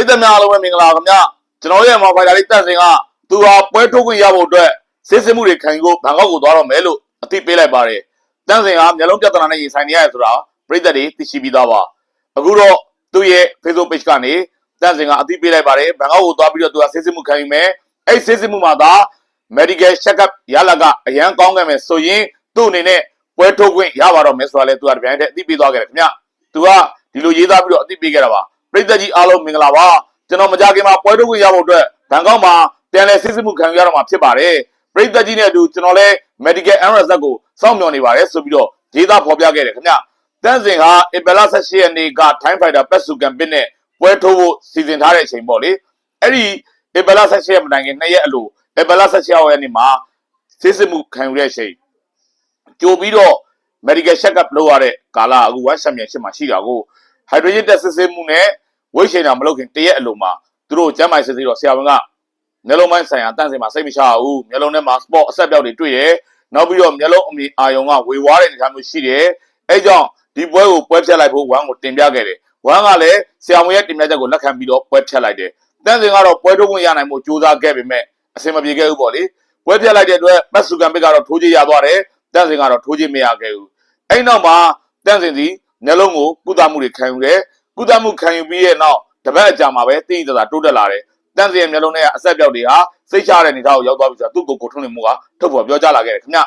ရိသတ်များအားလုံးပဲမင်္ဂလာပါခင်ဗျာကျွန်တော်ရဲ့မော်ဖိုင်တာလေးတက်စင်ကသူဟာပွဲထုတ်ခွင့်ရဖို့အတွက်စစ်စစ်မှုတွေခံယူဖို့ဘန်ကောက်ကိုသွားတော့မယ်လို့အသိပေးလိုက်ပါတယ်တန်းစင်ကမျက်လုံးပြဿနာနဲ့ရင်ဆိုင်နေရတယ်ဆိုတာပရိသတ်တွေသိရှိပြီးသားပါအခုတော့သူ့ရဲ့ Facebook page ကနေတန်းစင်ကအသိပေးလိုက်ပါတယ်ဘန်ကောက်ကိုသွားပြီးတော့သူကစစ်စစ်မှုခံယူမယ်အဲ့စစ်စစ်မှုမှာသာ medical check up ရလာကအရန်ကောင်းခဲ့မယ်ဆိုရင်သူ့အနေနဲ့ပွဲထုတ်ခွင့်ရပါတော့မယ်ဆိုတာလေသူကတပြိုင်တည်းအသိပေးသွားခဲ့တယ်ခင်ဗျသူကဒီလိုရေးသားပြီးတော့အသိပေးခဲ့တာပါ ပရိသတ်ကြီးအားလုံးမင်္ဂလာပါကျွန်တော်မကြခင်မှာပွဲထုတ်ခွင့်ရဖို့အတွက်ဘန်ကောက်မှာပြန်လည်စစ်စစ်မှုခံယူရတော့မှာဖြစ်ပါတယ်ပရိသတ်ကြီးနဲ့အတူကျွန်တော်လည်း medical error ဇက်ကိုစောင့်မျှော်နေပါတယ်ဆိုပြီးတော့ရေးသားဖော်ပြခဲ့တယ်ခင်ဗျတန်းစင်ဟာဧပြီလ18ရက်နေ့က Time Fighter ပက်စုကမ်ပစ်နဲ့ပွဲထုတ်ဖို့စီစဉ်ထားတဲ့အချိန်ပေါ့လေအဲ့ဒီဧပြီလ18ရက်မတိုင်ခင်2ရက်အလိုဧပြီလ16ရက်နေ့မှာစစ်စစ်မှုခံယူတဲ့အချိန်ကြိုပြီးတော့ medical check up လုပ်ရတဲ့ကာလအခု1 championship မှာရှိတာကို hydrogen test စစ်ဆေးမှုနဲ့ ဝိတ်ချိန်တာမလုပ်ခင်တရက်အလိုမှာသူတို့ကျမ်းမာရေးစစ်ဆေးတော့ဆရာဝန်ကမျက်လုံးပိုင်းဆိုင်ရာတန့်စင်မှာစိတ်မချဘူးမျက်လုံးထဲမှာ spot အဆက်ပြောက်တွေတွေ့တယ်နောက်ပြီးတော့မျက်လုံးအမြင်အာရုံကဝေဝါးတဲ့အနေအထားမျိုးရှိတယ်အဲကြောင့်ဒီပွဲကိုပွဲဖြတ်လိုက်ဖို့ဝမ်ကိုတင်ပြခဲ့တယ်ဝမ်ကလည်းဆရာဝန်ရဲ့တင်ပြချက်ကိုလက်ခံပြီးတော့ပွဲဖြတ်လိုက်တယ်တန့်စင်ကတော့ပွဲထုတ်ဝင်ရနိုင်မှုကြိုးစားခဲ့ပေမဲ့အဆင်မပြေခဲ့ဘူးပေါ့လေပွဲဖြတ်လိုက်တဲ့အတွက်မတ်ဆူကန်ပစ်ကတော့ထိုးချရသွားတယ်တန့်စင်ကတော့ထိုးချမရခဲ့ဘူးအဲ့နောက်မှာတန့်စင်စီမျက်လုံးကိုကုသမှုတွေခံယူတယ် ကုသမှုခံယူပြီးရဲ့နောက်တပတ်အကြာမှာပဲတိတိကျကျတိုးတက်လာတယ်တန့်စင်ရဲ့မျက်လုံးထဲကအဆက်ပြောက်တွေဟာစိတ်ချတဲ့အနေအထားကိုရောက်သွားပြီဆိုတာသူ့ကိုယ်ကိုထုံးနေမှုကထုတ်ဖော်ပြောကြားလာခဲ့တယ်ခင်ဗျ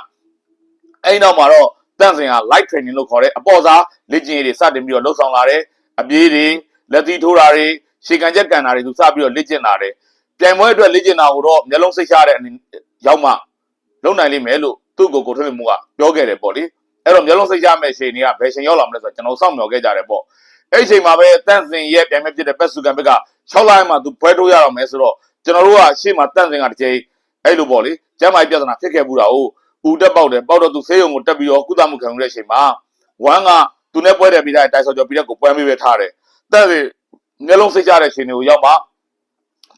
အဲ့နောက်မှာတော့တန့်စင်က light training လို့ခေါ်တဲ့အပေါ်စားလေ့ကျင့်ရေးတွေစတင်ပြီးတော့လှုပ်ဆောင်လာတယ်အပြေးတွေလက်သီးထိုးတာတွေရှေကန်ချက်ကန်တာတွေသူစပြီးတော့လေ့ကျင့်လာတယ်ပြိုင်ပွဲအတွက်လေ့ကျင့်တာကိုတော့မျက်လုံးစိတ်ချတဲ့အနေရောက်မှလုံနိုင်လိမ့်မယ်လို့သူ့ကိုယ်ကိုထုံးနေမှုကပြောခဲ့တယ်ပေါ့လေအဲ့တော့မျက်လုံးစိတ်ချမဲ့ချိန်တွေကဘယ်ချိန်ရောက်လာမလဲဆိုတော့ကျွန်တော်စောင့်မျှော်ခဲ့ကြတယ်ပေါ့ အဲ့ဒီချိန်မှာပဲတန့်စင်ရဲ့ပြိုင်ပွဲဖြစ်တဲ့ပက်စုကန်ဘက်က6လပိုင်းမှာသူပွဲထိုးရတော့မယ်ဆိုတော့ကျွန်တော်တို့ကရှေ့မှာတန့်စင်ကတစ်ချိန်အဲ့လိုပေါ့လေကျမ်းမာရေးပြဿနာဖြစ်ခဲ့ဘူးတာ哦ဦးတက်ပေါက်တယ်ပေါက်တော့သူဆေးရုံကိုတက်ပြီးတော့ကုသမှုခံယူတဲ့အချိန်မှာဝမ်ကသူနဲ့ပွဲတယ်ပြီးတဲ့တိုက်ဆော်ကျော်ပြီးတဲ့ကိုပွဲမေးပဲထားတယ်တန့်စင်မျက်လုံးစိတ်ချတဲ့ချိန်တွေကိုရောက်မှ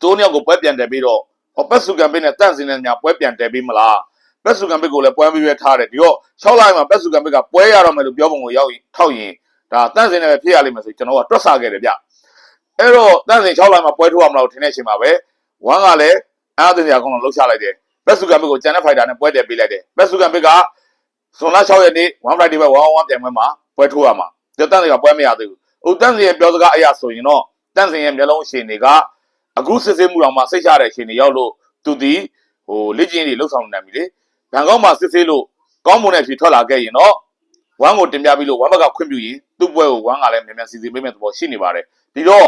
တိုးနှစ်ယောက်ကိုပွဲပြန်တယ်ပြီးတော့ဟောပက်စုကန်ဘက်နဲ့တန့်စင်နဲ့ညာပွဲပြန်တယ်ပြီးမလားပက်စုကံဘစ်ကိုလည်းပွဲမပြဲထားတယ်ဒီတော့6လပိုင်းမှာပက်စုကံဘစ်ကပွဲရတော့မယ်လို့ပြောပုံကိုရောက်ရင်ထောက်ရင် ဒါတန့်စင်နဲ့ပဲဖြစ်ရလိမ့်မယ်ဆိုကျွန်တော်ကတွက်ဆခဲ့တယ်ဗျအဲ့တော့တန့်စင်6လပိုင်းမှာပွဲထိုးရမလားလို့ထင်တဲ့အချိန်မှာပဲဝမ်ကလည်းအားတင်စရာကောင်းတော့လှုပ်ရှားလိုက်တယ်ပက်စုကံဘစ်ကိုကျန်တဲ့ဖိုက်တာနဲ့ပွဲတယ်ပေးလိုက်တယ်ပက်စုကံဘစ်ကဇွန်လ6ရက်နေ့1 Friday ပဲ1-1ပြန်ပွဲမှာပွဲထိုးရမှာဒီတန့်စင်ကပွဲမရသေးဘူးဟိုတန့်စင်ရဲ့ပြောစကားအရာဆိုရင်တော့တန့်စင်ရဲ့မျက်လုံးအရှင်တွေကအခုစစ်စစ်မှုတော်မှာစိတ်ချတဲ့အရှင်တွေရောက်လို့သူဒီဟိုလက်ကျင်းတွေလှုပ်ဆောင်နေတယ်ပြီလေဘန်ကောက်မှာစစ်ဆေးလို့ကောင်းမွန်တဲ့အဖြစ်ထွက်လာခဲ့ရင်တော့ ဝမ်ကိုတင်ပြပြီးလို့ဝမ်ဘက်ကခွင့်ပြုရင်သူ့ပွဲကိုဝမ်ကလည်းမြန်မြန်စီစဉ်ပေးမယ်သဘောရှိနေပါတယ်ဒီတော့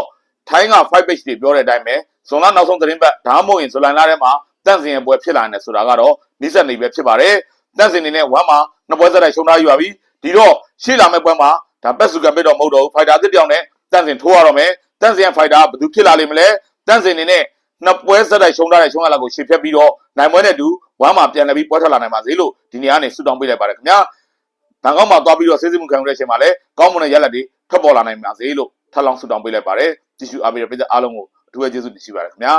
ထိုင်းက5 page တွေပြောတဲ့အတိုင်းပဲဇွန်လနောက်ဆုံးသတင်းပတ်ဒါမှမဟုတ်ရင်ဇူလိုင်လထဲမှာတန့်စင်ရဲ့ပွဲဖြစ်လာနေဆိုတာကတော့နိစက်နေပဲဖြစ်ပါတယ်တန့်စင်နေနဲ့ဝမ်မှာနှစ်ပွဲစတိုက်ရှုံးထားယူပါပြီဒီတော့ရှေ့လာမယ့်ပွဲမှာဒါပက်စုကံပစ်တော့မဟုတ်တော့ဘူးဖိုက်တာတစ်ပြောင်းနဲ့တန့်စင်ထိုးရတော့မယ်တန့်စင်ရဲ့ဖိုက်တာဘယ်သူဖြစ်လာလိမ့်မလဲတန့်စင်နေနဲ့နှစ်ပွဲစတိုက်ရှုံးထားတဲ့ရှုံးရလာကိုရှေ့ဖြတ်ပြီးတော့နိုင်ပွဲနဲ့တူဝမ်းမှာပြန်လည်ပြီးပွဲထွက်လာနိုင်ပါစေလို့ဒီနေရာကနေဆုတောင်းပေးလိုက်ပါတယ်ခင်ဗျာ ဘန်ကောက်မှာသွားပြီးတော့ဆေးစစ်မှုခံယူတဲ့အချိန်မှာလည်းကောင်းမွန်တဲ့ရလဒ်တွေထွက်ပေါ်လာနိုင်ပါစေလို့ထပ်လောင်းဆုတောင်းပေးလိုက်ပါတယ်ကြည့်ရှုအားပေးတဲ့ပြည်သက်အားလုံးကိုအထူးပဲကျေးဇူးတင်ရှိပါတယ်ခင်ဗျာ